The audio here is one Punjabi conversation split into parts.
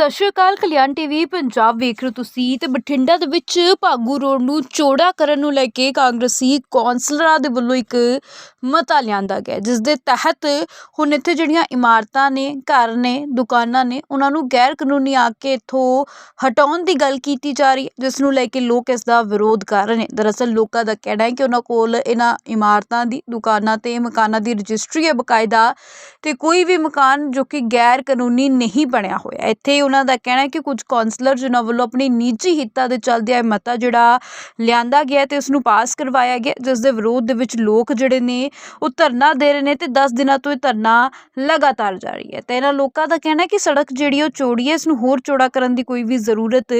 ਸਤਿ ਸ਼੍ਰੀ ਅਕਾਲ, ਕਲਿਆਣ ਟੀਵੀ, ਪੰਜਾਬ ਵੇਖ ਰਹੇ ਹੋ ਤੁਸੀਂ ਤੇ ਬਠਿੰਡਾ ਦੇ ਵਿੱਚ ਭਾਗੂ ਰੋਡ ਨੂੰ ਚੌੜਾ ਕਰਨ ਨੂੰ ਲੈ ਕੇ ਕਾਂਗਰਸੀ ਕੌਂਸਲਰਾਂ ਦੇ ਵੱਲੋਂ ਇੱਕ ਮਤਾ ਲਿਆਂਦਾ ਗਿਆ ਜਿਸ ਦੇ ਤਹਿਤ ਹੁਣ ਇੱਥੇ ਜਿਹੜੀਆਂ ਇਮਾਰਤਾਂ ਨੇ, ਘਰ ਨੇ, ਦੁਕਾਨਾਂ ਨੇ, ਉਹਨਾਂ ਨੂੰ ਗੈਰ ਕਾਨੂੰਨੀ ਆ ਕੇ ਇੱਥੋਂ ਹਟਾਉਣ ਦੀ ਗੱਲ ਕੀਤੀ ਜਾ ਰਹੀ ਹੈ, ਜਿਸ ਨੂੰ ਲੈ ਕੇ ਲੋਕ ਇਸ ਦਾ ਵਿਰੋਧ ਕਰ ਰਹੇ ਨੇ। ਦਰਅਸਲ ਲੋਕਾਂ ਦਾ ਕਹਿਣਾ ਹੈ ਕਿ ਉਹਨਾਂ ਕੋਲ ਇਹਨਾਂ ਇਮਾਰਤਾਂ ਦੀ, ਦੁਕਾਨਾਂ ਤੇ ਮਕਾਨਾਂ ਦੀ ਰਜਿਸਟਰੀ ਹੈ ਬਕਾਇਦਾ ਤੇ ਕੋਈ ਵੀ ਮਕਾਨ ਜੋ ਕਿ ਗੈਰ ਕਾਨੂੰਨੀ ਨਹੀਂ ਬਣਿਆ ਹੋਇਆ। ਇੱਥੇ ਉਹਨਾਂ ਦਾ ਕਹਿਣਾ ਹੈ ਕਿ ਕੁਝ ਕਾਉਂਸਲਰ ਜਿਨ੍ਹਾਂ ਵੱਲੋਂ ਆਪਣੇ ਨਿੱਜੀ ਹਿੱਤਾਂ ਦੇ ਚੱਲਦਿਆਂ ਇਹ ਮਤਾ ਜਿਹੜਾ ਲਿਆਂਦਾ ਗਿਆ ਤੇ ਉਸ ਨੂੰ ਪਾਸ ਕਰਵਾਇਆ ਗਿਆ, ਜਿਸ ਦੇ ਵਿਰੋਧ ਦੇ ਵਿੱਚ ਲੋਕ ਜਿਹੜੇ ਨੇ ਉਹ ਧਰਨਾ ਦੇ ਰਹੇ ਨੇ ਤੇ 10 ਦਿਨਾਂ ਤੋਂ ਇਹ ਧਰਨਾ ਲਗਾਤਾਰ ਜਾਰੀ ਹੈ। ਤੇ ਇਹਨਾਂ ਲੋਕਾਂ ਦਾ ਕਹਿਣਾ ਹੈ ਕਿ ਸੜਕ ਜਿਹੜੀ ਉਹ ਚੌੜੀ ਹੈ, ਇਸ ਨੂੰ ਹੋਰ ਚੌੜਾ ਕਰਨ ਦੀ ਕੋਈ ਵੀ ਜ਼ਰੂਰਤ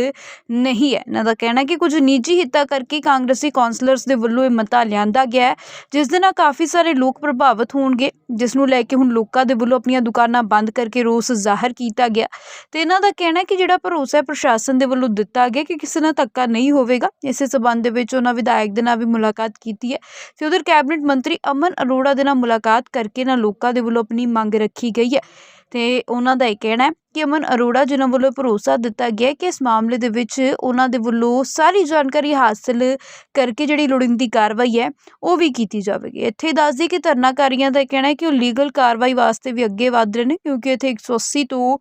ਨਹੀਂ ਹੈ। ਇਹਨਾਂ ਦਾ ਕਹਿਣਾ ਕਿ ਕੁਝ ਨਿੱਜੀ ਹਿੱਤਾਂ ਕਰਕੇ ਕਾਂਗਰਸੀ ਕਾਉਂਸਲਰਸ ਦੇ ਵੱਲੋਂ ਇਹ ਮਤਾ ਲਿਆਂਦਾ ਗਿਆ ਜਿਸ ਦੇ ਨਾਲ ਕਾਫੀ ਸਾਰੇ ਲੋਕ ਪ੍ਰਭਾਵਿਤ ਹੋਣਗੇ, ਜਿਸ ਨੂੰ ਲੈ ਕੇ ਹੁਣ ਲੋਕਾਂ ਦੇ ਵੱਲੋਂ ਆਪਣੀਆਂ ਦੁਕਾਨਾਂ ਬੰਦ ਕਰਕੇ ਰੋਸ ਜ਼ਾਹਰ ਕੀਤਾ ਗਿਆ। ਤੇ ਇਹਨਾਂ ਦਾ ਕਹਿਣਾ ਹੈ ਕਿ ਜਿਹੜਾ ਭਰੋਸਾ ਹੈ ਪ੍ਰਸ਼ਾਸਨ ਦੇ ਵੱਲੋਂ ਦਿੱਤਾ ਗਿਆ ਕਿ ਕਿਸੇ ਨਾਲ ਧੱਕਾ ਨਹੀਂ ਹੋਵੇਗਾ, ਇਸੇ ਸਬੰਧ ਦੇ ਵਿੱਚ ਉਹਨਾਂ ਵਿਧਾਇਕ ਦੇ ਨਾਲ ਵੀ ਮੁਲਾਕਾਤ ਕੀਤੀ ਹੈ ਤੇ ਉਧਰ ਕੈਬਨਿਟ ਮੰਤਰੀ ਅਮਨ ਅਰੋੜਾ ਦੇ ਨਾਲ ਮੁਲਾਕਾਤ ਕਰਕੇ ਨਾ ਲੋਕਾਂ ਦੇ ਵੱਲੋਂ ਆਪਣੀ ਮੰਗ ਰੱਖੀ ਗਈ ਹੈ। ਤੇ ਉਹਨਾਂ ਦਾ ਇਹ ਕਹਿਣਾ ਹੈ ਕਿ ਅਮਨ ਅਰੋੜਾ, ਜਿਨ੍ਹਾਂ ਵੱਲੋਂ ਭਰੋਸਾ ਦਿੱਤਾ ਗਿਆ ਕਿ ਇਸ ਮਾਮਲੇ ਦੇ ਵਿੱਚ ਉਹਨਾਂ ਦੇ ਵੱਲੋਂ ਸਾਰੀ ਜਾਣਕਾਰੀ ਹਾਸਲ ਕਰਕੇ ਜਿਹੜੀ ਲੋੜੀਂਦੀ ਕਾਰਵਾਈ ਹੈ, ਉਹ ਵੀ ਕੀਤੀ ਜਾਵੇਗੀ। ਇੱਥੇ ਦੱਸ ਦਈਏ ਕਿ ਧਰਨਾਕਾਰੀਆਂ ਦਾ ਇਹ ਕਹਿਣਾ ਹੈ ਕਿ ਉਹ ਲੀਗਲ ਕਾਰਵਾਈ ਵਾਸਤੇ ਵੀ ਅੱਗੇ ਵਧ ਰਹੇ ਨੇ, ਕਿਉਂਕਿ ਇੱਥੇ 180 ਤੋਂ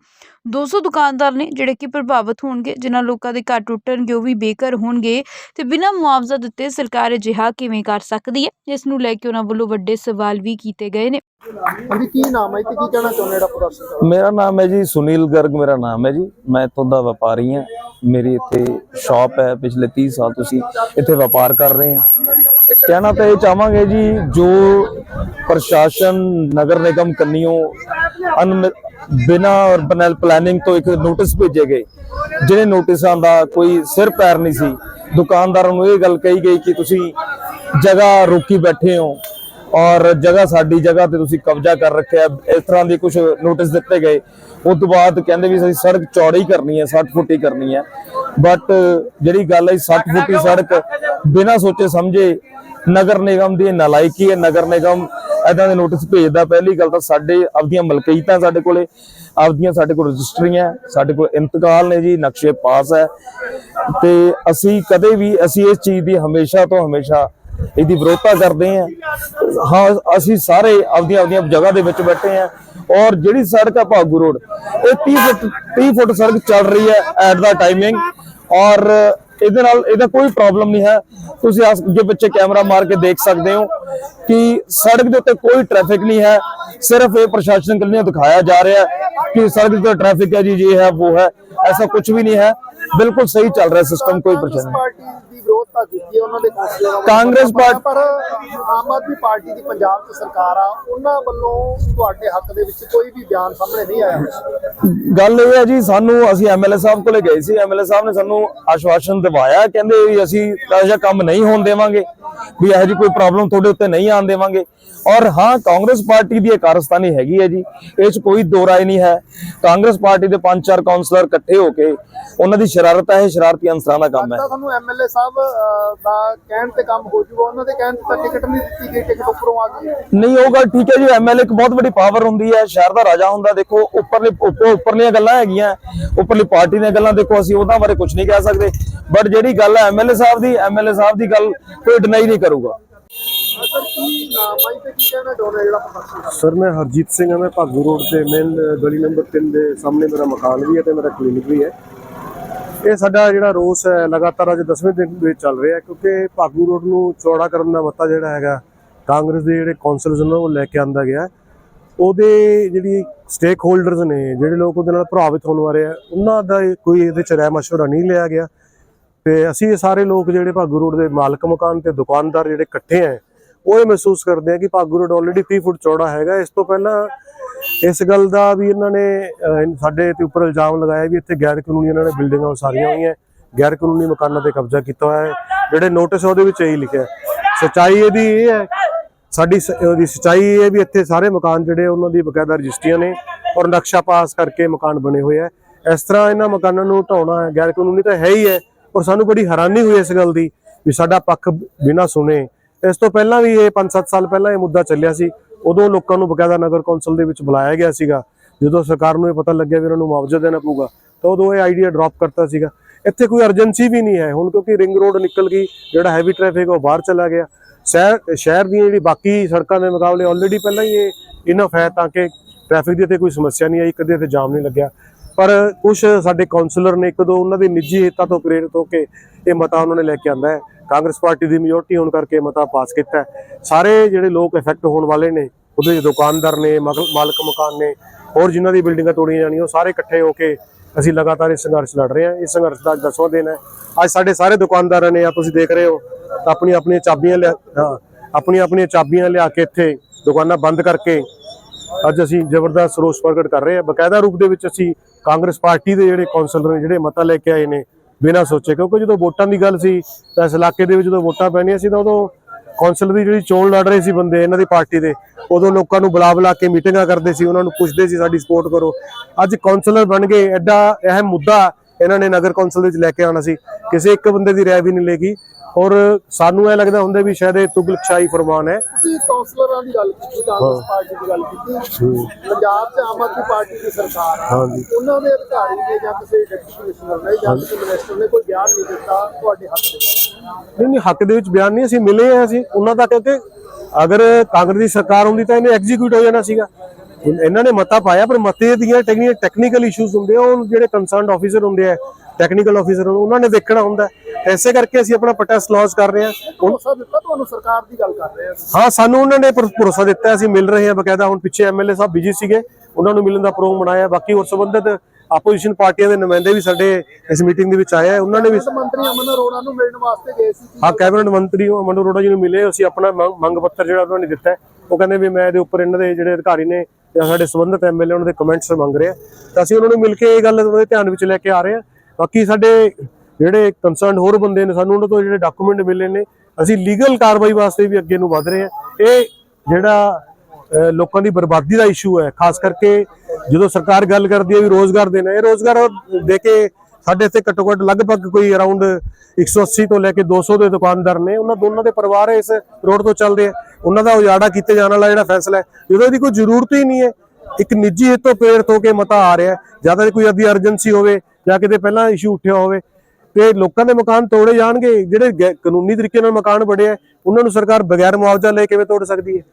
200 ਦੁਕਾਨਦਾਰ ਨੇ ਜਿਹੜੇ ਕਿ ਪ੍ਰਭਾਵਿਤ ਹੋਣਗੇ, ਜਿਨ੍ਹਾਂ ਲੋਕਾਂ ਦੇ ਘਰ ਟੁੱਟਣਗੇ, ਉਹ ਵੀ ਬੇਘਰ ਹੋਣਗੇ ਤੇ ਬਿਨਾਂ ਮੁਆਵਜ਼ਾ ਦਿੱਤੇ ਸਰਕਾਰ ਅਜਿਹਾ ਕਿਵੇਂ ਕਰ ਸਕਦੀ ਹੈ? ਇਸ ਨੂੰ ਲੈ ਕੇ ਉਹਨਾਂ ਵੱਲੋਂ ਵੱਡੇ ਸਵਾਲ ਵੀ ਕੀਤੇ ਗਏ ਨੇ। ਹਾਂਜੀ, ਕੀ ਨਾਮ ਹੈ? ਤੇ ਕੀ ਕਹਿਣਾ ਚਾਹੁੰਦੇ ਜਿਹੜਾ ਪ੍ਰਦਰਸ਼ਨ ਕਰ ਮੇਰਾ ਨਾਮ ਹੈ ਜੀ ਸੁਨੀਲ ਗਰਗ, ਮੇਰਾ ਨਾਮ ਹੈ ਜੀ। ਮੈਂ ਇੱਥੋਂ ਦਾ ਵਪਾਰੀ ਹਾਂ। ਮੇਰੀ ਇੱਥੇ ਸ਼ਾਪ ਹੈ। ਪਿਛਲੇ 30 ਸਾਲ ਤੁਸੀਂ ਇੱਥੇ ਵਪਾਰ ਕਰ ਰਹੇ ਹਾਂ। ਕਹਿਣਾ ਤਾਂ ਇਹ ਚਾਹਾਂਗੇ ਜੀ, ਜੋ ਪ੍ਰਸ਼ਾਸਨ, ਨਗਰ ਨਿਗਮ ਕੰਨਿਓ ਅਨ ਬਿਨਾ ਔਰ ਪਲੈਨਿੰਗ ਤੋਂ ਇੱਕ ਨੋਟਿਸ ਭੇਜੇ ਗਏ। ਜਿਹੜੇ ਨੋਟਿਸਾਂ ਦਾ ਕੋਈ ਸਿਰ ਪੈਰ ਨਹੀਂ ਸੀ। ਦੁਕਾਨਦਾਰਾਂ ਨੂੰ ਇਹ ਗੱਲ ਕਹੀ ਗਈ ਕਿ ਤੁਸੀਂ ਜਗ੍ਹਾ ਰੋਕੀ ਬੈਠੇ ਹੋ। ਔਰ ਜਗ੍ਹਾ ਸਾਡੀ ਜਗ੍ਹਾ ਤੇ ਤੁਸੀਂ ਕਬਜ਼ਾ ਕਰ ਰੱਖਿਆ ਇਸ ਤਰ੍ਹਾਂ ਦੇ ਕੁਝ ਨੋਟਿਸ ਦਿੱਤੇ ਗਏ। ਉਸ ਤੋਂ ਬਾਅਦ ਕਹਿੰਦੇ ਵੀ ਅਸੀਂ ਸੜਕ ਚੌੜੀ ਕਰਨੀ ਹੈ 60 ਫੁੱਟ ਹੀ ਕਰਨੀ ਹੈ। ਬਟ ਜਿਹੜੀ ਗੱਲ ਹੈ 60 ਫੁੱਟ ਦੀ ਸੜਕ ਬਿਨਾਂ ਸੋਚੇ ਸਮਝੇ ਨਗਰ ਨਿਗਮ ਦੀ ਨਲਾਇਕੀ ਹੈ। ਨਗਰ ਨਿਗਮ ਐਦਾਂ ਦੇ ਨੋਟਿਸ ਭੇਜਦਾ। ਪਹਿਲੀ ਗੱਲ ਤਾਂ ਸਾਡੇ ਆਪਦੀਆਂ ਮਲਕੀਤਾਂ ਸਾਡੇ ਕੋਲੇ ਆਪਦੀਆਂ ਸਾਡੇ ਕੋਲ ਰਜਿਸਟਰੀਆਂ ਸਾਡੇ ਕੋਲ ਇੰਤਕਾਲ ਨੇ ਜੀ ਨਕਸ਼ੇ ਪਾਸ ਹੈ। ਤੇ ਅਸੀਂ ਕਦੇ ਵੀ ਅਸੀਂ ਇਸ ਚੀਜ਼ ਦੀ ਹਮੇਸ਼ਾ ਤੋਂ ਹਮੇਸ਼ਾ ਇਹਦੀ ਵਿਰੋਧਤਾ ਕਰਦੇ ਹਾਂ ਹਾਂ, ਅਸੀਂ ਸਾਰੇ ਆਪਦੀਆਂ ਆਪਦੀਆਂ ਜਗ੍ਹਾ ਦੇ ਵਿੱਚ ਬੈਠੇ ਹਾਂ ਔਰ ਜਿਹੜੀ ਸੜਕ ਆ ਭਾਗੂ ਰੋਡ, ਇਹ 30 ਫੁੱਟ 30 ਫੁੱਟ ਸੜਕ ਚੱਲ ਰਹੀ ਹੈ ਐਟ ਦਾ ਟਾਈਮਿੰਗ ਔਰ ਇਹਦੇ ਨਾਲ ਇਹਦਾ ਕੋਈ ਪ੍ਰੋਬਲਮ ਨਹੀਂ ਹੈ। ਤੁਸੀਂ ਅੱਗੇ ਪਿੱਛੇ ਕੈਮਰਾ ਮਾਰ ਕੇ ਦੇਖ ਸਕਦੇ ਹੋ ਕਿ ਸੜਕ ਦੇ ਉੱਤੇ ਕੋਈ ਟ੍ਰੈਫਿਕ ਨਹੀਂ ਹੈ। ਸਿਰਫ ਇਹ ਪ੍ਰਸ਼ਾਸਨ ਵੱਲੋਂ ਦਿਖਾਇਆ ਜਾ ਰਿਹਾ ਹੈ ਕਿ ਸੜਕ ਤੇ ਟ੍ਰੈਫਿਕ ਹੈ ਜੀ, ਇਹ ਹੈ, ਉਹ ਹੈ। ਐਸਾ ਕੁਝ ਵੀ ਨਹੀਂ ਹੈ ਬਿਲਕੁਲ ਸਹੀ ਚੱਲ ਰਿਹਾ ਸਿਸਟਮ ਕੋਈ ਪਰੇਸ਼ਾਨੀ ਨਹੀਂ ਪਾਰਟੀ ਦੀ ਵਿਰੋਧਤਾ ਕੀਤੀ ਹੈ ਉਹਨਾਂ ਦੇ ਕੌਂਸਲਰਾਂ ਵੱਲੋਂ। ਕਾਂਗਰਸ ਪਾਰਟੀ- ਪਰ ਆਮ ਆਦਮੀ ਪਾਰਟੀ ਦੀ ਪੰਜਾਬ 'ਚ ਸਰਕਾਰ ਆ ਉਹਨਾਂ ਵੱਲੋਂ ਤੁਹਾਡੇ ਹੱਕ ਦੇ ਵਿੱਚ ਕੋਈ ਵੀ ਬਿਆਨ ਸਾਹਮਣੇ ਨਹੀਂ ਆਇਆ ਗੱਲ ਇਹ ਹੈ ਜੀ ਸਾਨੂੰ ਅਸੀਂ ਐਮਐਲਏ ਸਾਹਿਬ ਕੋਲੇ ਗਏ ਸੀ ਐਮਐਲਏ ਸਾਹਿਬ ਨੇ ਸਾਨੂੰ ਆਸ਼ਵਾਸਨ ਦਿਵਾਇਆ ਕਹਿੰਦੇ ਵੀ ਅਸੀਂ ਇਹੋ ਕੰਮ ਨਹੀਂ ਹੋਣ ਦੇਵਾਂਗੇ ਵੀ ਇਹੋ ਜਿਹੀ ਕੋਈ ਪ੍ਰੋਬਲਮ ਤੁਹਾਡੇ ਉੱਤੇ ਨਹੀਂ ਆਣ ਦੇਵਾਂਗੇ ਔਰ ਹਾਂ ਕਾਂਗਰਸ ਪਾਰਟੀ ਦੀ ਇਹ ਕਾਰਸਤਾਨੀ ਹੈਗੀ ਹੈ ਜੀ ਇਹ 'ਚ ਕੋਈ ਦੋ ਰਾਏ ਨਹੀਂ ਹੈ ਕਾਂਗਰਸ ਪਾਰਟੀ ਦੇ ਪੰਜ ਚਾਰ ਕਾਉਂਸਲਰ ਇਕੱਠੇ ਹੋ ਕੇ ਉਹਨਾਂ ਦੀ ਸ਼ਰਾਰਤ ਹੈ ਸ਼ਰਾਰਤੀ ਅਨਸਰਾਂ ਦਾ ਕੰਮ ਹੈ। ਤੁਹਾਨੂੰ ਐਮਐਲਏ ਸਾਹਿਬ ਦਾ ਕਹਿਣ ਤੇ ਕੰਮ ਹੋ ਜੂਗਾ ਉਹਨਾਂ ਦੇ ਕਹਿਣ ਤੇ ਟਿਕਟ ਨਹੀਂ ਦਿੱਤੀ ਗਈ ਟਿਕਟ ਉੱਪਰੋਂ ਆ ਗਈ। ਨਹੀਂ ਉਹ ਗੱਲ ਠੀਕ ਹੈ ਜੀ। ਐਮਐਲਏ ਇੱਕ ਬਹੁਤ ਵੱਡੀ ਪਾਵਰ ਹੁੰਦੀ ਹੈ। ਸ਼ਹਿਰ ਦਾ ਰਾਜਾ ਹੁੰਦਾ। ਦੇਖੋ ਉੱਪਰਲੇ ਉੱਪਰ ਉੱਪਰਲੀਆਂ ਗੱਲਾਂ ਹੈਗੀਆਂ। ਉੱਪਰਲੀ ਪਾਰਟੀ ਦੀਆਂ ਗੱਲਾਂ ਦੇਖੋ ਅਸੀਂ ਉਹਨਾਂ ਬਾਰੇ ਕੁਝ ਨਹੀਂ ਕਹਿ ਸਕਦੇ। ਬਟ ਜਿਹੜੀ ਗੱਲ ਹੈ ਐਮਐਲਏ ਸਾਹਿਬ ਦੀ ਐਮਐਲਏ ਸਾਹਿਬ ਦੀ ਗੱਲ ਕੋਈ ਡਿਨਾਈ ਨਹੀਂ ਕਰੂਗਾ। ਸਰ, ਕੀ ਨਾਮ ਹੈ ਤੇ ਕੀ ਕਹਿਣਾ ਚਾਹੁੰਦੇ ਜਿਹੜਾ ਪ੍ਰਦਰਸ਼ਨ ਕਰ ਸਰ, ਮੈਂ ਹਰਜੀਤ ਸਿੰਘ ਹਾਂ ਮੈਂ ਭਾਗੂ ਰੋਡ ਤੇ ਮੇਨ ਗਲੀ ਨੰਬਰ 3 ਦੇ ਸਾਹਮਣੇ ਮੇਰਾ ਮਕਾਨ ਵੀ ਹੈ ਤੇ ਮੇਰਾ ਕਲੀਨਿਕ ਵੀ ਹੈ। ਇਹ ਸਾਡਾ ਜਿਹੜਾ ਰੋਸ ਹੈ, ਲਗਾਤਾਰ ਅੱਜ 10ਵੇਂ ਦਿਨ ਵਿੱਚ ਚੱਲ ਰਿਹਾ ਕਿਉਂਕਿ ਭਾਗੂ ਰੋਡ ਨੂੰ ਚੌੜਾ ਕਰਨ ਦਾ ਮਤਾ ਜਿਹੜਾ ਹੈਗਾ, ਕਾਂਗਰਸ ਦੇ ਜਿਹੜੇ ਕੌਂਸਲਰਸ ਨੇ ਉਹ ਲੈ ਕੇ ਆਂਦਾ ਗਿਆ ਉਹਦੇ ਜਿਹੜੀ ਸਟੇਕ ਹੋਲਡਰਸ ਨੇ, ਜਿਹੜੇ ਲੋਕ ਉਹਦੇ ਨਾਲ ਪ੍ਰਭਾਵਿਤ ਹੋਣ ਵਾਲੇ ਆ, ਉਹਨਾਂ ਦਾ ਕੋਈ ਇਹਦੇ ਚ ਰਹਿ ਮਸ਼ਵਰਾ ਨਹੀਂ ਲਿਆ ਗਿਆ। ਤੇ ਅਸੀਂ ਇਹ ਸਾਰੇ ਲੋਕ ਜਿਹੜੇ ਭਾਗੂ ਰੋਡ ਦੇ ਮਾਲਕ ਮਕਾਨ ਤੇ ਦੁਕਾਨਦਾਰ ਜਿਹੜੇ ਇਕੱਠੇ ਆ ਉਹ ਇਹ ਮਹਿਸੂਸ ਕਰਦੇ ਆ ਕਿ ਭਾਗੂ ਰੋਡ ਆਲਰੇਡੀ 30 ਫੁੱਟ ਚੌੜਾ ਹੈਗਾ। ਇਸ ਤੋਂ ਪਹਿਲਾਂ ਇਸ ਗੱਲ ਦਾ ਵੀ ਇਹਨਾਂ ਨੇ ਸਾਡੇ ਤੇ ਉੱਪਰ ਇਲਜ਼ਾਮ ਲਗਾਇਆ ਵੀ ਇੱਥੇ ਗੈਰ ਕਾਨੂੰਨੀ ਇਹਨਾਂ ਨੇ ਬਿਲਡਿੰਗਾਂ ਉਸਾਰੀਆਂ ਹੋਈਆਂ। ਗੈਰ ਕਾਨੂੰਨੀ ਮਕਾਨਾਂ ਤੇ ਕਬਜ਼ਾ ਕੀਤਾ ਹੋਇਆ ਹੈ। ਜਿਹੜੇ ਨੋਟਿਸ ਉਹਦੇ ਵਿੱਚ ਇਹੀ ਲਿਖਿਆ ਸਚਾਈ ਇਹਦੀ ਇਹ ਹੈ, ਸਾਡੀ ਸ- ਉਹਦੀ ਸਚਾਈ ਇਹ ਹੈ ਵੀ ਇੱਥੇ ਸਾਰੇ ਮਕਾਨ ਜਿਹੜੇ ਉਹਨਾਂ ਦੀ ਬਕਾਇਦਾ ਰਜਿਸਟਰੀਆਂ ਨੇ ਔਰ ਨਕਸ਼ਾ ਪਾਸ ਕਰਕੇ ਮਕਾਨ ਬਣੇ ਹੋਏ ਆ। ਇਸ ਤਰ੍ਹਾਂ ਇਹਨਾਂ ਮਕਾਨਾਂ ਨੂੰ ਢਾਉਣਾ ਹੈ ਗੈਰ ਕਾਨੂੰਨੀ ਤਾਂ ਹੈ ਹੀ ਹੈ, ਔਰ ਸਾਨੂੰ ਬੜੀ ਹੈਰਾਨੀ ਹੋਈ ਇਸ ਗੱਲ ਦੀ ਵੀ ਸਾਡਾ ਪੱਖ ਬਿਨਾਂ ਸੁਣੇ ਇਸ ਤੋਂ ਪਹਿਲਾਂ ਵੀ ਇਹ 5-7 ਸਾਲ ਪਹਿਲਾਂ ਇਹ ਮੁੱਦਾ ਚੱਲਿਆ ਸੀ, ਉਦੋਂ ਲੋਕਾਂ ਨੂੰ ਬਕਾਇਦਾ ਨਗਰ ਕੌਂਸਲ ਦੇ ਵਿੱਚ ਬੁਲਾਇਆ ਗਿਆ ਸੀਗਾ। ਜਦੋਂ ਸਰਕਾਰ ਨੂੰ ਇਹ ਪਤਾ ਲੱਗਿਆ ਵੀ ਉਹਨਾਂ ਨੂੰ ਮੁਆਵਜ਼ਾ ਦੇਣਾ ਪਊਗਾ, ਤਾਂ ਉਦੋਂ ਇਹ ਆਈਡੀਆ ਡ੍ਰੌਪ ਕਰਤਾ ਸੀਗਾ। ਇੱਥੇ ਕੋਈ ਅਰਜੈਂਸੀ ਵੀ ਨਹੀਂ ਹੈ ਹੁਣ, ਕਿਉਂਕਿ ਰਿੰਗ ਰੋਡ ਨਿਕਲ ਗਈ, ਜਿਹੜਾ ਹੈਵੀ ਟ੍ਰੈਫਿਕ ਉਹ ਬਾਹਰ ਚਲਾ ਗਿਆ। ਸ਼ਹਿਰ ਸ਼ਹਿਰ ਦੀਆਂ ਜਿਹੜੀ ਬਾਕੀ ਸੜਕਾਂ ਦੇ ਮੁਕਾਬਲੇ ਆਲਰੇਡੀ ਪਹਿਲਾਂ ਹੀ ਇਹ ਇਨਫ ਹੈ ਤਾਂ ਕਿ ਟ੍ਰੈਫਿਕ ਦੀ ਤੇ ਕੋਈ ਸਮੱਸਿਆ ਨਹੀਂ ਆਈ, ਕਦੇ ਤੇ ਜਾਮ ਨਹੀਂ ਲੱਗਿਆ। ਪਰ ਕੁਝ ਸਾਡੇ ਕਾਉਂਸਲਰ ਨੇ ਇੱਕ ਦੋ ਉਹਨਾਂ ਦੇ ਨਿੱਜੀ ਹਿੱਤਾਂ ਤੋਂ ਪ੍ਰੇਰਿਤ ਹੋ ਕੇ ਇਹ ਮਤਾ ਉਹਨਾਂ ਨੇ ਲੈ ਕੇ ਆਂਦਾ ਹੈ। ਕਾਂਗਰਸ ਪਾਰਟੀ ਦੀ ਮੈਜੋਰਟੀ ਹੋਣ ਕਰਕੇ ਮਤਾ ਪਾਸ ਕੀਤਾ ਸਾਰੇ ਜਿਹੜੇ ਲੋਕ ਇਫੈਕਟ ਹੋਣ ਵਾਲੇ ਨੇ, ਉਹਦੇ 'ਚ ਦੁਕਾਨਦਾਰ ਨੇ ਮਗ- ਮਾਲਕ ਮਕਾਨ ਨੇ, ਹੋਰ ਜਿਨ੍ਹਾਂ ਦੀ ਬਿਲਡਿੰਗਾਂ ਤੋੜੀਆਂ ਜਾਣੀਆਂ, ਉਹ ਸਾਰੇ ਇਕੱਠੇ ਹੋ ਕੇ ਅਸੀਂ ਲਗਾਤਾਰ ਇਹ ਸੰਘਰਸ਼ ਲੜ ਰਹੇ ਹਾਂ। ਇਸ ਸੰਘਰਸ਼ ਦਾ ਅੱਜ ਦਸਵਾਂ ਦਿਨ ਹੈ। ਅੱਜ ਸਾਡੇ ਸਾਰੇ ਦੁਕਾਨਦਾਰਾਂ ਨੇ ਆ ਤੁਸੀਂ ਦੇਖ ਰਹੇ ਹੋ, ਤਾਂ ਆਪਣੀ ਆਪਣੀਆਂ ਚਾਬੀਆਂ ਲਿਆ ਹਾਂ, ਆਪਣੀਆਂ ਆਪਣੀਆਂ ਚਾਬੀਆਂ ਲਿਆ ਕੇ ਇੱਥੇ ਦੁਕਾਨਾਂ ਬੰਦ ਕਰਕੇ ਅੱਜ ਅਸੀਂ ਜ਼ਬਰਦਸਤ ਰੋਸ ਪ੍ਰਗਟ ਕਰ ਰਹੇ ਹਾਂ। ਬਕਾਇਦਾ ਰੂਪ ਦੇ ਵਿੱਚ ਅਸੀਂ ਕਾਂਗਰਸ ਪਾਰਟੀ ਦੇ ਜਿਹੜੇ ਕੌਂਸਲਰ ਨੇ, ਜਿਹੜੇ ਮਤਾ ਲੈ ਕੇ ਆਏ ਨੇ ਬਿਨਾਂ ਸੋਚੇ, ਕਿਉਂਕਿ ਜਦੋਂ ਵੋਟਾਂ ਦੀ ਗੱਲ ਸੀ, ਤਾਂ ਇਸ ਇਲਾਕੇ ਦੇ ਵਿੱਚ ਜਦੋਂ ਵੋਟਾਂ ਪੈਣੀਆਂ ਸੀ, ਤਾਂ ਉਦੋਂ ਕੌਂਸਲ ਦੀ ਜਿਹੜੀ ਚੋਣ ਲੜ ਰਹੇ ਸੀ ਬੰਦੇ, ਇਹਨਾਂ ਦੀ ਪਾਰਟੀ ਦੇ, ਉਦੋਂ ਲੋਕਾਂ ਨੂੰ ਬੁਲਾ ਬੁਲਾ ਕੇ ਮੀਟਿੰਗਾਂ ਕਰਦੇ ਸੀ, ਉਹਨਾਂ ਨੂੰ ਪੁੱਛਦੇ ਸੀ, ਸਾਡੀ ਸਪੋਰਟ ਕਰੋ। ਅੱਜ ਕੌਂਸਲਰ ਬਣ ਗਏ, ਐਡਾ ਅਹਿਮ ਮੁੱਦਾ ਇਹਨਾਂ ਨੇ ਨਗਰ ਕੌਂਸਲ ਵਿੱਚ ਲੈ ਕੇ ਆਉਣਾ ਸੀ। ਕਿਸੇ ਇੱਕ ਬੰਦੇ ਦੀ ਰਾਏ ਵੀ ਨਹੀਂ ਲੇਗੀ। ਔਰ ਸਾਨੂੰ ਇਹ ਲੱਗਦਾ ਹੁੰਦਾ ਵੀ ਸ਼ਾਇਦ ਇਹ ਤੁਗਲਕਸ਼ਾਹੀ ਫਰਮਾਨ ਹੈ। ਤੁਸੀਂ ਕੌਂਸਲਰਾਂ ਦੀ ਗੱਲ ਕੀਤੀ ਕਾਂਗਰਸ ਪਾਰਟੀ ਦੀ ਗੱਲ ਕੀਤੀ। ਪੰਜਾਬ 'ਚ ਆਮ ਆਦਮੀ ਪਾਰਟੀ ਦੀ ਸਰਕਾਰ ਆ। ਉਹਨਾਂ ਦੇ ਅਧਿਕਾਰੀ ਨੇ ਜਾਂ ਕਿਸੇ ਡਿਪਟੀ ਕਮਿਸ਼ਨਰ ਨੇ ਜਾਂ ਕਿਸੇ ਮਿਨਿਸਟਰ ਨੇ ਕੋਈ ਬਿਆਨ ਨਹੀਂ ਦਿੱਤਾ ਤੁਹਾਡੇ ਹੱਕ ਦੇ ਵਿੱਚ? ਨਹੀਂ ਨਹੀਂ ਹੱਕ ਦੇ ਵਿੱਚ ਬਿਆਨ ਨਹੀਂ। ਅਸੀਂ ਮਿਲੇ ਆ ਅਸੀਂ। ਉਹਨਾਂ ਦਾ ਕਿਉਂਕਿ ਅਗਰ ਕਾਂਗਰਸ ਦੀ ਸਰਕਾਰ ਹੁੰਦੀ ਤਾਂ ਇਹਨੇ ਐਗਜ਼ੀਕਿਊਟ ਹੋ ਜਾਣਾ ਸੀਗਾ। ਇਹਨਾਂ ਨੇ ਮਤਾ ਪਾਇਆ ਪਰ ਮਤੇ ਦੀਆਂ ਟੈਕਨੀਕਲ ਇਸ਼ੂਜ਼ ਹੁੰਦੇ ਆ ਉਹ ਜਿਹੜੇ ਕੰਸਰਨਡ ਆਫੀਸਰ ਹੁੰਦੇ ਆ ਟੈਕਨੀਕਲ ਆਫੀਸਰ ਉਹਨਾਂ ਨੇ ਦੇਖਣਾ ਹੁੰਦਾ ਹੈ। ਐਸੇ ਕਰਕੇ ਅਸੀਂ ਆਪਣਾ ਪ੍ਰੋਟੈਸਟ ਲੌਂਚ ਕਰ ਰਹੇ ਹਾਂ। ਭਰੋਸਾ ਦਿੱਤਾ ਤੁਹਾਨੂੰ ਸਰਕਾਰ ਦੀ ਗੱਲ ਕਰ ਰਹੇ ਆ ਹਾਂ ਸਾਨੂੰ ਉਹਨਾਂ ਨੇ ਭਰ- ਭਰੋਸਾ ਦਿੱਤਾ ਅਸੀਂ ਮਿਲ ਰਹੇ ਹਾਂ ਬਕਾਇਦਾ। ਹੁਣ ਪਿੱਛੇ ਐਮਐਲਏ ਸਾਹਿਬ ਬਿਜ਼ੀ ਸੀਗੇ ਉਹਨਾਂ ਨੂੰ ਮਿਲਣ ਦਾ ਪ੍ਰੋਗਰਾਮ ਬਣਾਇਆ। ਬਾਕੀ ਹੋਰ ਸੰਬੰਧਿਤ ਆਪੋਜੀਸ਼ਨ ਪਾਰਟੀਆਂ ਦੇ ਨੁਮਾਇੰਦੇ ਵੀ ਸਾਡੇ ਇਸ ਮੀਟਿੰਗ ਦੇ ਵਿੱਚ ਆਏ ਆ। ਉਹਨਾਂ ਨੇ ਵੀ ਮੰਤਰੀ ਅਮਨ ਅਰੋੜਾ ਨੂੰ ਮਿਲਣ ਵਾਸਤੇ ਗਏ ਸੀ ਹਾਂ ਕੈਬਨਿਟ ਮੰਤਰੀ ਉਹ ਮਨੂ ਅਰੋੜਾ ਜੀ ਨੂੰ ਮਿਲੇ ਅਸੀਂ ਆਪਣਾ ਮੰਗ ਪੱਤਰ ਜਿਹੜਾ ਉਹਨਾਂ ਨੇ ਦਿੱਤਾ ਹੈ। ਉਹ ਕਹਿੰਦੇ ਵੀ ਮੈਂ ਇਹਦੇ ਉੱਪਰ ਇਹਨਾਂ ਦੇ ਜਿਹੜੇ ਅਧਿਕਾਰੀ ਨੇ ਜਾਂ ਸਾਡੇ ਸੰਬੰਧਿਤ ਐਮਐਲਏ ਉਹਨਾਂ ਦੇ ਕਮੈਂਟਸ ਮੰਗ ਰਹੇ ਆ। ਤਾਂ ਅਸੀਂ ਉਹਨਾਂ ਨੂੰ ਮਿਲ ਕੇ ਇਹ ਗੱਲ ਉਹਦੇ ਧਿਆਨ ਵਿੱਚ ਲੈ ਕੇ ਆ ਰਹੇ ਆ। ਬਾਕੀ ਸਾਡੇ ਜਿਹੜੇ ਕੰਸਰਨਡ ਹੋਰ ਬੰਦੇ ਨੇ, ਸਾਨੂੰ ਉਹਨਾਂ ਤੋਂ ਜਿਹੜੇ ਡਾਕੂਮੈਂਟ ਮਿਲੇ ਨੇ, ਅਸੀਂ ਲੀਗਲ ਕਾਰਵਾਈ ਵਾਸਤੇ ਵੀ ਅੱਗੇ ਨੂੰ ਵਧ ਰਹੇ ਆ। ਇਹ ਜਿਹੜਾ ਲੋਕਾਂ ਦੀ ਬਰਬਾਦੀ ਦਾ ਇਸ਼ੂ ਹੈ, ਖਾਸ ਕਰਕੇ ਜਦੋਂ ਸਰਕਾਰ ਗੱਲ ਕਰਦੀ ਹੈ ਵੀ ਰੋਜ਼ਗਾਰ ਦੇਣਾ, ਇਹ ਰੋਜ਼ਗਾਰ ਦੇ ਕੇ ਸਾਡੇ ਇੱਥੇ ਘੱਟੋ ਘੱਟ ਲਗਭਗ ਕੋਈ ਅਰਾਊਂਡ 180 ਤੋਂ ਲੈ ਕੇ 200 ਦੇ ਦੁਕਾਨਦਾਰ ਨੇ। ਉਹਨਾਂ ਦੋਨਾਂ ਦੇ ਪਰਿਵਾਰ ਇਸ ਰੋਡ ਤੋਂ ਚੱਲਦੇ ਆ। ਉਹਨਾਂ ਦਾ ਉਜਾੜਾ ਕੀਤੇ ਜਾਣ ਵਾਲਾ ਜਿਹੜਾ ਫੈਸਲਾ ਹੈ, ਜਦੋਂ ਇਹਦੀ ਕੋਈ ਜ਼ਰੂਰਤ ਹੀ ਨਹੀਂ ਹੈ, ਇੱਕ ਨਿੱਜੀ ਹਿੱਤੋਂ ਪ੍ਰੇਰਿਤ ਹੋ ਕੇ ਮਤਾ ਆ ਰਿਹਾ ਜਾਂ ਤਾਂ ਕੋਈ ਅੱਧੀ ਅਰਜੈਂਸੀ ਹੋਵੇ, ਜਾਂ ਕਿਤੇ ਪਹਿਲਾਂ ਇਸ਼ੂ ਉੱਠਿਆ ਹੋਵੇ, ਤੇ ਲੋਕਾਂ ਦੇ ਮਕਾਨ ਤੋੜੇ ਜਾਣਗੇ, ਜਿਹੜੇ ਕਾਨੂੰਨੀ ਤਰੀਕੇ ਨਾਲ ਮਕਾਨ ਬੜੇ ਆ ਉਹਨਾਂ ਨੂੰ ਸਰਕਾਰ ਬਗੈਰ ਮੁਆਵਜ਼ਾ ਲੈ ਕਿਵੇਂ ਤੋੜ ਸਕਦੀ ਹੈ?